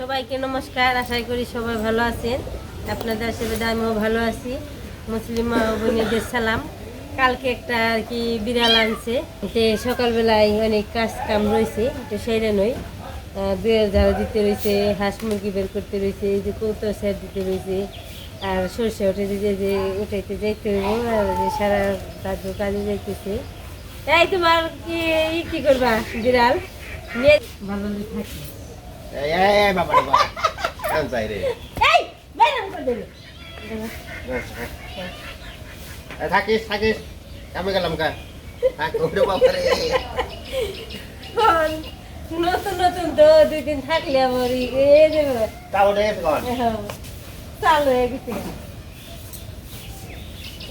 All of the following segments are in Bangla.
সবাইকে নমস্কার, আশা করি সবাই ভালো আছেন। আপনাদের আশীর্বাদে আমিও ভালো আছি। মুসলিম বোনেদের সালাম। কালকে একটা আর কি বিড়াল আনছে। যে সকালবেলায় অনেক কাজ কাম রয়েছে, একটু সেরে নই বিড়াল ঝাড়া দিতে রয়েছে, হাঁস মুরগি বের করতে রয়েছে যে কৌতো স্যার দিতে রয়েছে, আর সর্ষে উঠে যে যে উঠাইতে যাইতে হইব, আর যে সারা দাদু কাজে যাইতেছে। এই তোমার কি কি করবা, বিড়াল? নিয়ে ভালো থাকি এই বাবা রে বাবা কান যাই রে। এই মেরাম করে দিল থাকিস থাকিস। কামে গেলাম কা নতুন নতুন তো দুই দিন থাকলে আমার এই দেবে হ্যাঁ, হ্যাঁ। চালু হয়ে গেছে।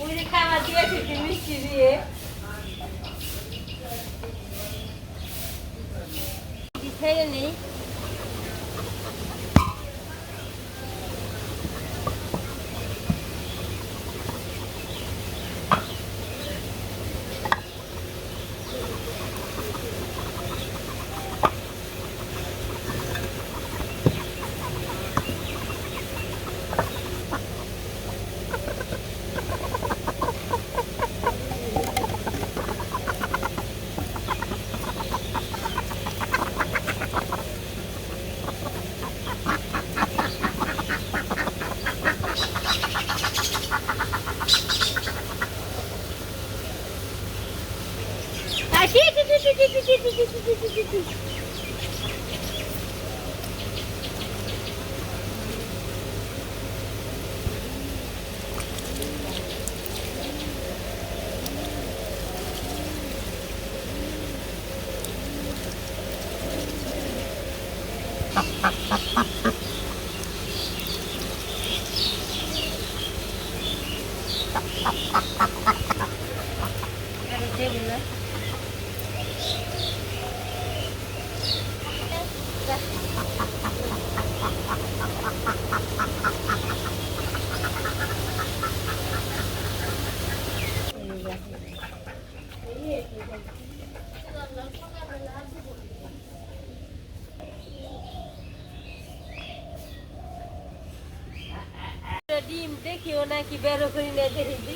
ওই খাবার দিয়েছি মিষ্টি দিয়ে। খেয়ে নেই আরে দেবো না ডিম দেখিও নাকি বেরো করি না দেখি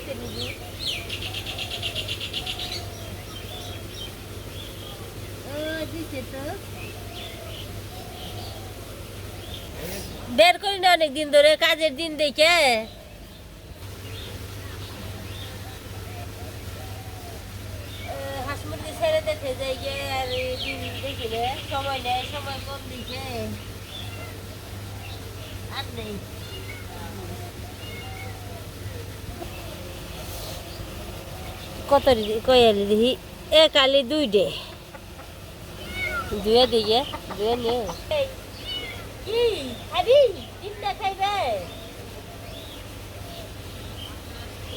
অনেকদিন ধরে কাজের দিন দেখে। ছেড়ে আর দেখি রে সময় সময় কম কত কয়ালি দিহি? এ দুই ডে দুয়ে দিয়ে দুয়ে নিয়ে তিনটা খাইবে?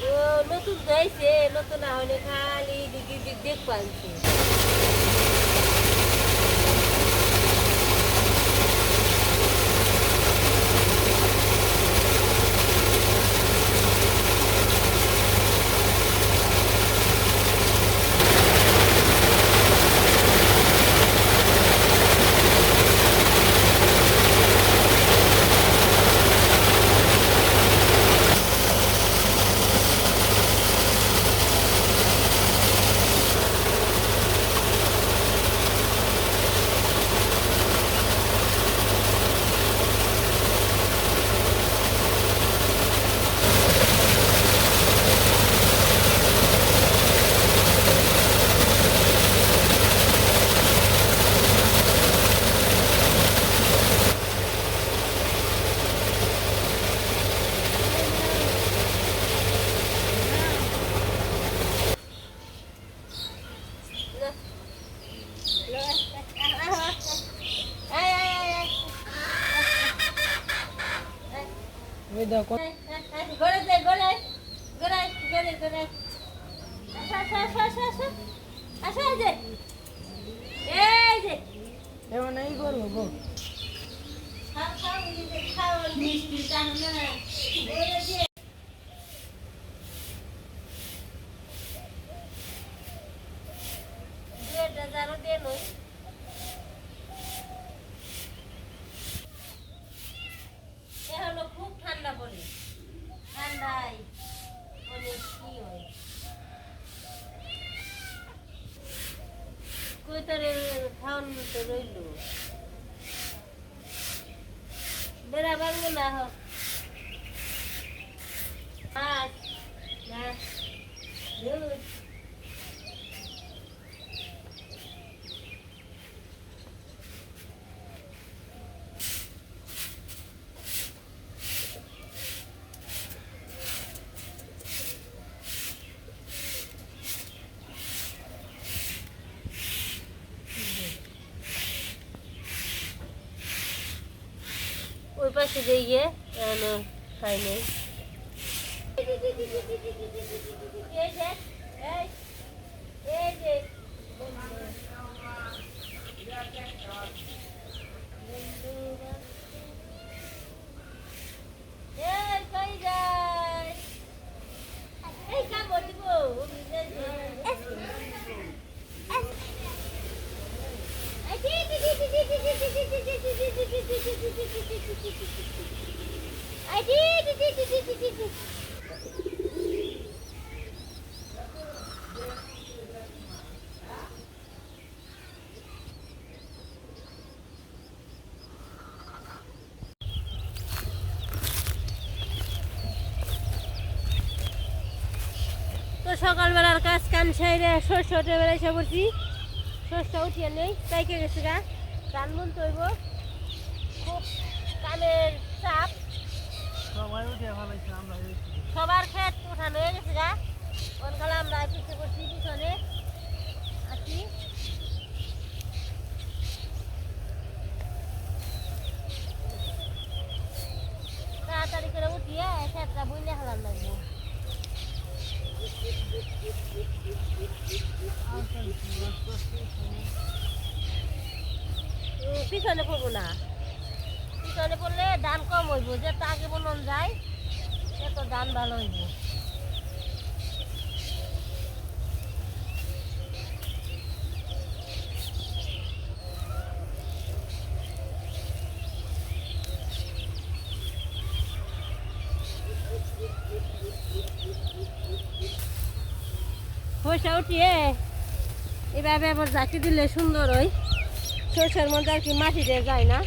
ও নতুন গাইছে নতুন না হলে খালি দিদি দিক দেখ পাচ্ছি pero... বেড়া ভাঙবো পাশে দিয়ে গিয়ে এখনও খাই নেই এই যে, এই যে। এই, কই যায়? এই, কামড় দিব। তো সকালবেলার কাজ কাম সাইরে শস্য উঠে বেড়াইছে পড়ছি। শস্য উঠিয়ে নেই পাইকে গেছে গা? রান মন তৈব কামের চাপ। সবার ক্ষেত উঠানো হয়ে গেছে গা। অনকালে আমরা পিছিয়ে করছি পিছনে। আছি। তাড়াতাড়ি করে উঠিয়ে ক্ষেতটা বুঝলে হলাম লাগবো। পিছনে পড়ব না। পিছনে পড়লে ধান কম হইব, যে আগে বলন যায় সে তো ধান ভালো হইব। পয়সা উঠিয়ে, এভাবে আবার জাকি দিলে সুন্দর হয়। সরষের মধ্যে আর কি মাটি দিয়ে যায় না।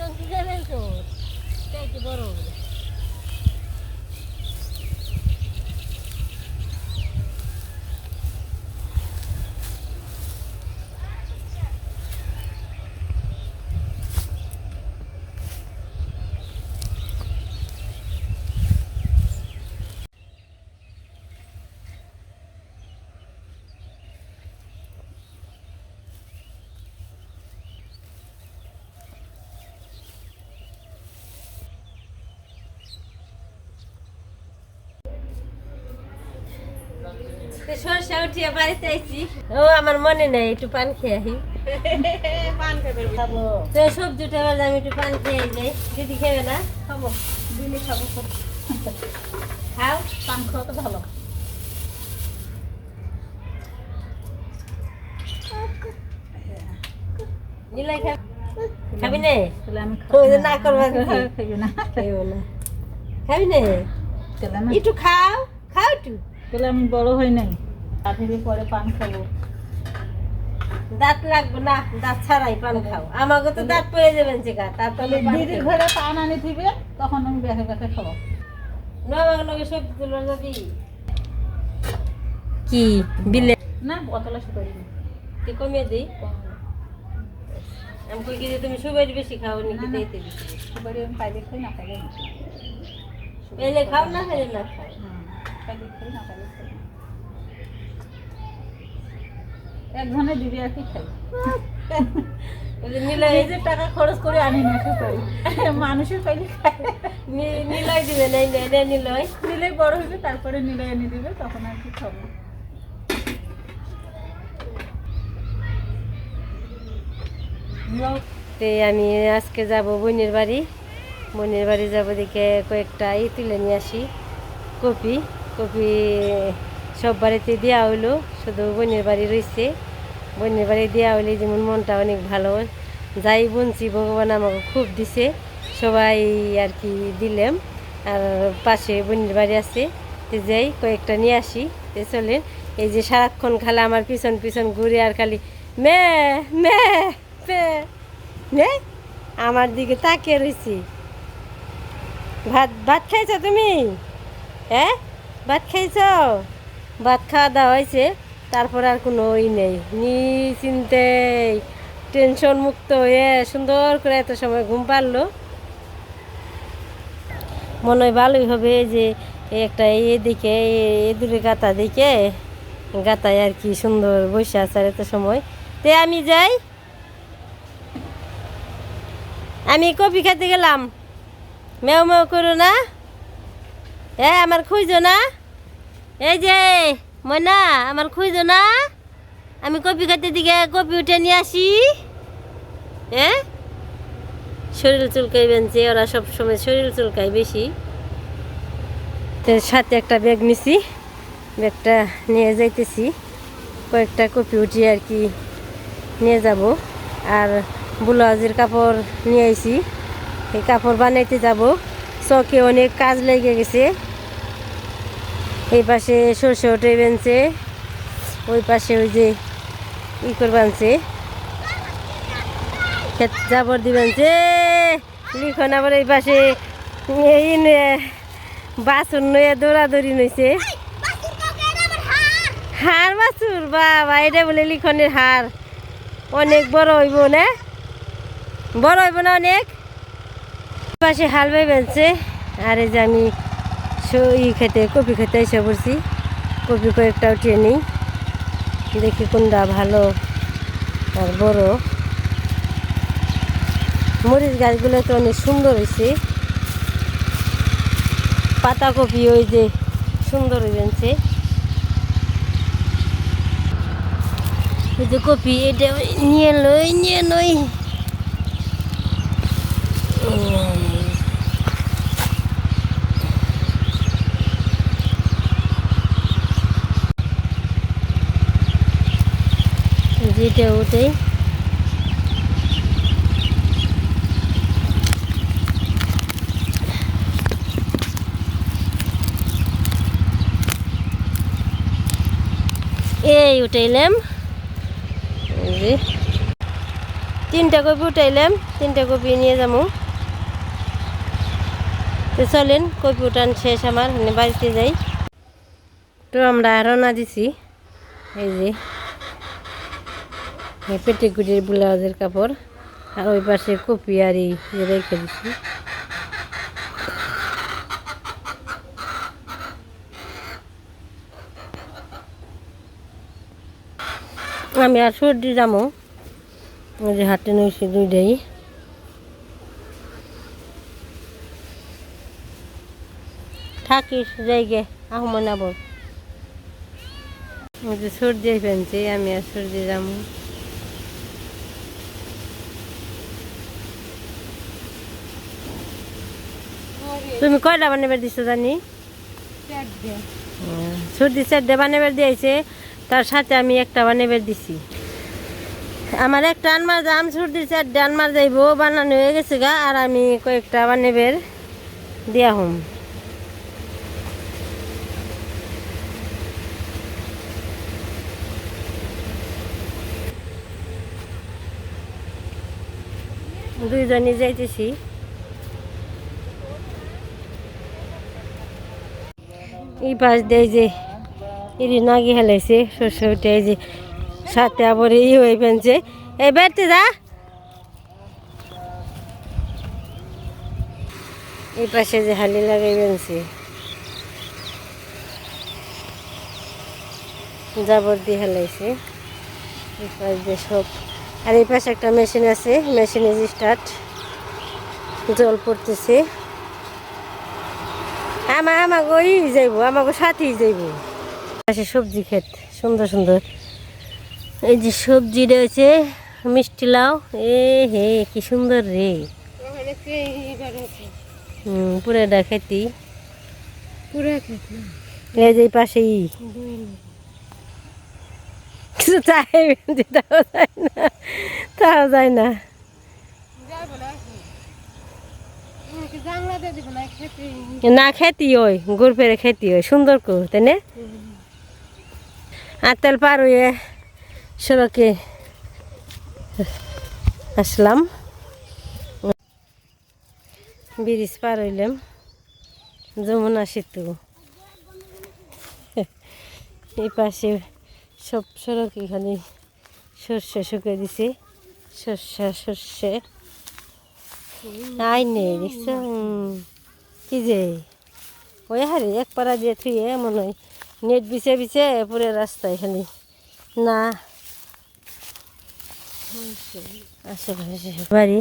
হ্যাঁ তো কি যাবেন তো তাই কি বড় হবে সরষে উঠিয়ে বাড়িতে আইছি। ও আমার মনে নেই একটু পান খেয়ে আহি। পান খাবে খাব। তো সবজি এবার আমি একটু পান খেয়ে যাই। দিদি খেবে না? খাব। দিলে খাব। খাও। পান খাওয়া তো ভালো। নিলাই খাবি খাবি নে? না করবা। খাইবে না খাবি নে? একটু খাও। খাও একটু। তাহলে আমি বড় হই নাই। তাড়াতাড়ি পরে পান খাব। দাঁত লাগবে না দাঁত ছাড়াই পান খাও। আমাকে তো দাঁত পড়ে যাবেন চেকা তারপরে দিদির ঘরে পান আনি থিবে তখন আমি বেঁকে বেঁকে খাব। নবাগ নগে সবজি তুলো যদি। কি? বিলে না অতলা কি কমিয়ে দিই আমি কই কি যে তুমি সুপারি বেশি খাও নাকি। দিতে দিতে সুপারি আমি পাইলে খাই না খাইলে খাও না খেলে না খাও। পাইলে খাই না পাইলে খাই। না। এক ধরনের দিবি আর খাই নিজের টাকা খরচ করে আনি না মানুষের পাইলে খায় নিলয় দিবে নিলয়। বড় হইবে তারপরে এনে দিবে তখন আর কি খাব। তে আমি আজকে যাব বোনের বাড়ি। বোনের বাড়ি যাব দেখে কয়েকটা ই তুলে নিয়ে আসি। কপি। কপি সব বাড়িতে দেওয়া হইল, শুধু বোনের বাড়ি রয়েছে বোনের বাড়ি দেওয়া হইলে যেমন মনটা অনেক ভালো। যাই বুনছি ভগবান আমাকে খুব দিছে, সবাই আর কি দিলাম। আর পাশে বোনের বাড়ি আছে, তে যাই, কয়েকটা নিয়ে আসি। তে চলেন, এই যে সারাক্ষণ খালি আমার পিছন পিছন ঘুরে আর খালি মে মে মে আমার দিকে তাকিয়ে রয়েছি ভাত ভাত খাইছো তুমি? হ্যাঁ? ভাত খাইছো? ভাত খাওয়া দাওয়া হয়েছে, তারপর আর কোনো ওই নেই। নিশ্চিন্তে টেনশন মুক্ত হয়ে সুন্দর করে এত সময় ঘুম পারল মনে হয় ভালোই হবে যে একটা এদিকে এদুরে গাতা দিকে গাতায় আর কি সুন্দর বসে আর এত সময়। তে আমি যাই। আমি কপি খেতে গেলাম। মেও মেও করো না। হ্যাঁ আমার খুঁজো না। এই যে ময়না আমার খুঁজো না। আমি কপি খেতে দিকে কপি উঠে নিয়ে আসি। হ্যাঁ শরীর চুলকাই বেঞ্চে ওরা সব সময় শরীর চুলকায় বেশি। তো সাথে একটা ব্যাগ নিছি, ব্যাগটা নিয়ে যাইতেছি। কয়েকটা কপি উঠিয়ে আর কি নিয়ে যাব। আর ব্লাউজের কাপড় নিয়ে আইছি। এই কাপড় বানাইতে যাব। চকে অনেক কাজ লেগে গেছে। এই পাশে সর্ষে ওটে বেনছে। ওই পাশে ওই যে ই করে বানছে। ক্ষেত জাবর দিবেন যে লিখন আবার এই পাশে এই বাসন নয়ে দৌড়াদৌড়ি নইছে। হার বাছুর, বাবা, এটা বলে লিখনের হার অনেক বড় হইব না? বড় হইব না অনেক? পাশে হাল বাই বেলছে আর এই যে আমি ই খেতে কপি খেতে এসে পড়ছি কপি কয়েকটা উঠিয়ে নিই। দেখি কোনটা ভালো আর বড়। মরিচ গাছগুলো তো অনেক সুন্দর হয়েছে পাতাকপি ওই যে সুন্দর হয়েছে ওই যে কপি, এটা নিয়ে লই নিয়ে লই। যেটা ওটাই এই উঠাইলাম। তিনটা কপি উঠাইলাম, তিনটা কপি নিয়ে যাব তো চলেন, কপি উঠান শেষ আমার মানে বাড়িতে যাই। তো আমরা রওনা দিছি। এই যে। পেটিকুটির ব্লাউজের কাপড় আর ওই পাশে কপি আর এই রেখে দিছি। আমি আর সর্দি যাব ওই যে হাতে নইছি দুইটাই। থাকিস যাইগে আহম নাব ওই যে সর্দি ফেলছি আমি আর সর্দি যাব তুমি কয়টা বানাবার দিছো জানি? সর্দি চারটে বানাবার দিয়েছে, তার সাথে আমি একটা বানাবার দিছি। আমার একটা আনমার দাম সর্দি চারটে আনমার যাইব, বানানো হয়ে গেছে গা, আর আমি কয়েকটা বানাবার দিয়া হম। দুইজনই যাইতেছি। এই পাশ দিয়ে যে ইরি নাগি হেলাইছে শস্য উঠে যে সাথে আবার ই হয়ে ফেলছে। এই বেড়তে যা। এই পাশে যে হালি লাগাই ফেলছে। জাবর দিয়ে হেলাইছে। এই পাশ দিয়ে সব। আর এই পাশে একটা মেশিন আছে, মেশিন ইজ স্টার্ট জল পড়তেছে। আমা আমাকে ওই যাইব আমাকে সাথেই যাইব। পাশে সবজি ক্ষেত সুন্দর সুন্দর। এই যে সবজি রয়েছে মিষ্টি লাউ এ হে কি সুন্দর রে। হুম পুরোটা খেতি। পুরা এই যে পাশেই কিছু চাই তাও যায় না তাও যায় না যাব না জাংলা দিয়ে দিব না খেতে হয় গুড় ফেরে খেতি হয় সুন্দর কো তাই না? আতেল পার হয়ে সড়কে আসলাম। ব্রিজ পার হইলাম, যমুনা সেতু। এই পাশে সব সড়ক এখানে সর্ষে শুকিয়ে দিছে, সর্ষে সর্ষে। আই নেই দেখছ? কি যে? ওই হারে এক পাড়া দিয়ে থুয়ে মনে হয় নেট বিছে বিছে পুরো রাস্তা এখানে না। আশেপাশে বাড়ি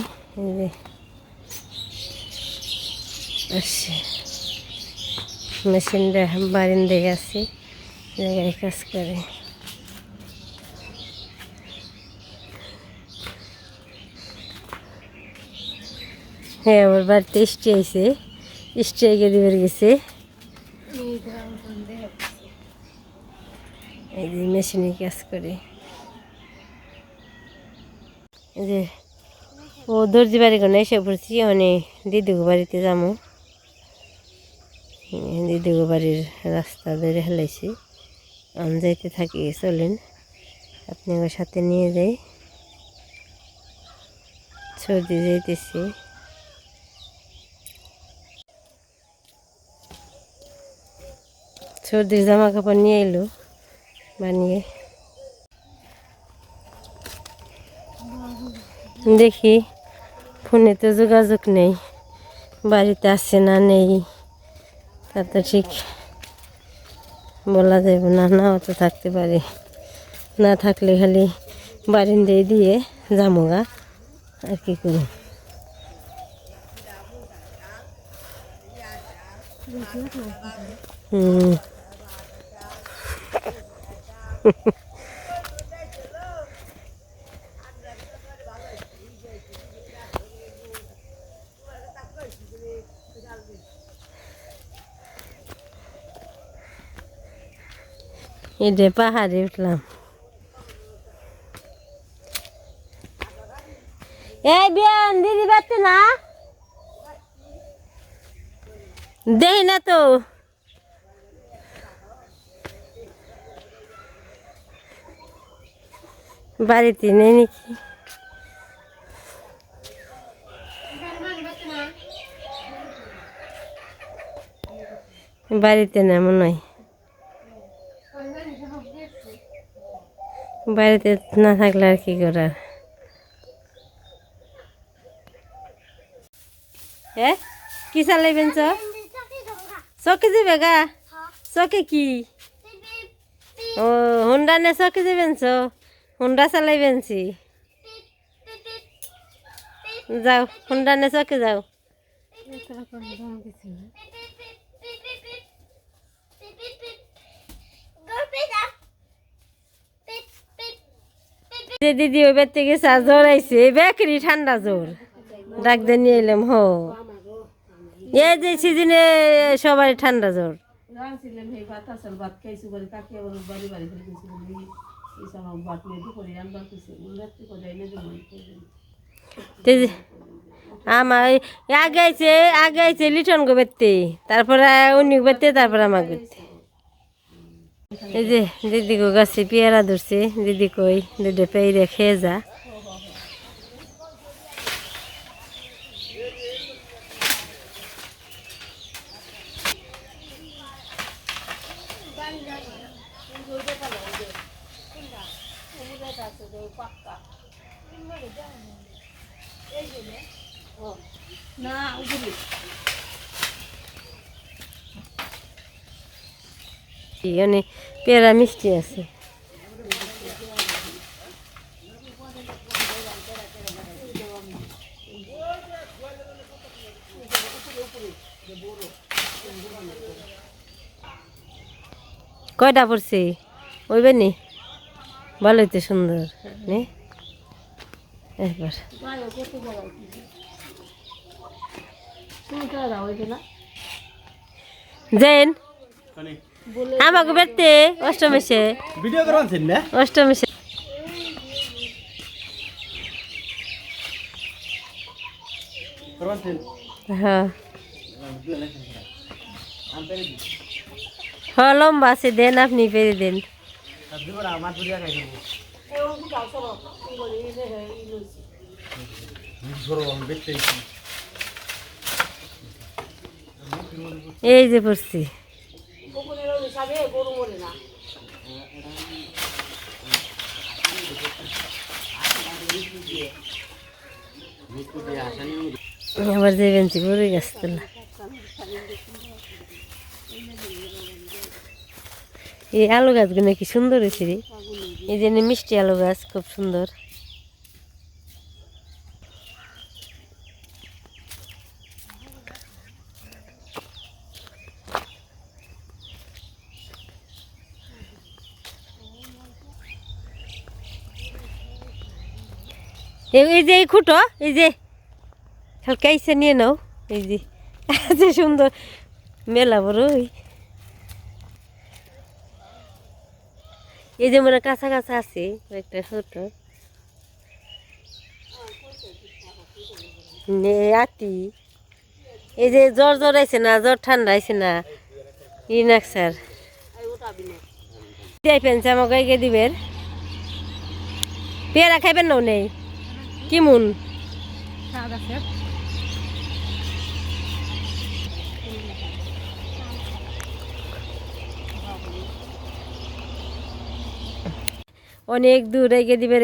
আসছে। মেশিনটা বারিন্দায় আছে, জায়গায় কাজ করে। হ্যাঁ আমার বাড়িতে স্টে আইছে। স্ট্রাইকে দিবার গেছে। এই যে মেশিনে কাজ করে। এই যে ও দর্জি বাড়ি কোনো এসে পড়ছি মানে দিদিগো বাড়িতে যাব দিদিগো বাড়ির রাস্তা ধরে হেলাইছি। আমি যাইতে থাকি, চলেন। আপনি সাথে নিয়ে যাই। সর্দি যাইতেছি। সর্দির জামা কাপড় নিয়ে এলো, বানিয়ে। দেখি, ফোনে তো যোগাযোগ নেই, বাড়িতে আসছে না নেই, তা তো ঠিক বলা যাবে না, নাও তো থাকতে পারে। না থাকলে খালি বারিন্দায় দিয়ে জামুগা আর কি করব হুম। এটা পাহাড়ে উঠলাম। এই বিয়ান দিদি বাড়তে না? দেখি না তো। বাড়িতে নেই নাকি? বাড়িতে না মনে হয়। বাড়িতে না থাকলে আর কি করার হ্যাঁ কি চালাইবেন চ চকে যাবে গা? চকে কি? ও হুন্ডা নে চকে যাবেন চ হুন্ডা চালাইবেন সি যাও, হুন্ডা নে চকে যাও। যে দিদি ওই বের থেকে চা জ্বর আইছে বেকরি ঠান্ডা জ্বর। ডাক দিয়ে নিয়ে এলাম, হ। এই যে সিজনে সবাই ঠান্ডা জ্বর। আমার আগে আইছে আগে আইছে লিটন গো বেরতে তারপরে অন্য বেরতে তারপরে আমার বেরতে এই যে, দিদি গো গাছে পেয়ারা ধরছে, দিদি কই দুটো পেয়ে খেয়ে যা না। উপরে মানে পেয়ারা মিষ্টি আছে। কয়টা পড়ছি? ওইবে নি? ভালোই তো সুন্দর নে। একবার। জেন আমাকে বেড়তে অষ্টমেশে। ভিডিও করছেন না? অষ্টমেশে। হ্যাঁ। হ্যাঁ লম্বা আছে দেন আপনি পেরে দেন। এই সরো তুমি বলি এই যে এই লইছি ধরো আমি দেখতে এই যে পড়ছি। আবার যে বেঞ্চি পড়ে গেছে এই আলু গাছগুলো কি সুন্দর হয়েছে রে। এই যে মিষ্টি আলু গাছ, খুব সুন্দর। এই- যে এই খুঁটো, এই যে। হালকা নিয়ে নাও, এই যে। সুন্দর, মেলা বড় এই যে মনে কাঁচা আছে একটা ছোট। নে, আতি। এই যে জ্বর জ্বর আইছে না, জ্বর ঠান্ডা আইছে না। ই নাকসার দিয়াই পেনছে আমাকে গাইকে দিবের পেয়ারা খাইবেন নাও নেই কি মুন স্বাদ আছে অনেক দূর এগিয়ে দিবে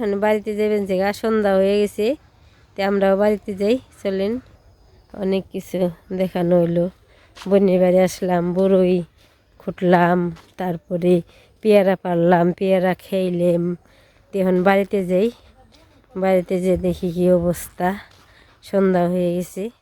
মানে বাড়িতে যাবেন জায়গা সন্ধ্যা হয়ে গেছে। তো আমরাও বাড়িতে যাই, চলেন। অনেক কিছু দেখানো হইল। বোনের বাড়ি আসলাম বড়ই খুটলাম, তারপরে পেয়ারা পারলাম, পেয়ারা খেইলাম। তখন বাড়িতে যাই। বাড়িতে যে দেখি কি অবস্থা। সন্ধ্যা হয়ে গেছে।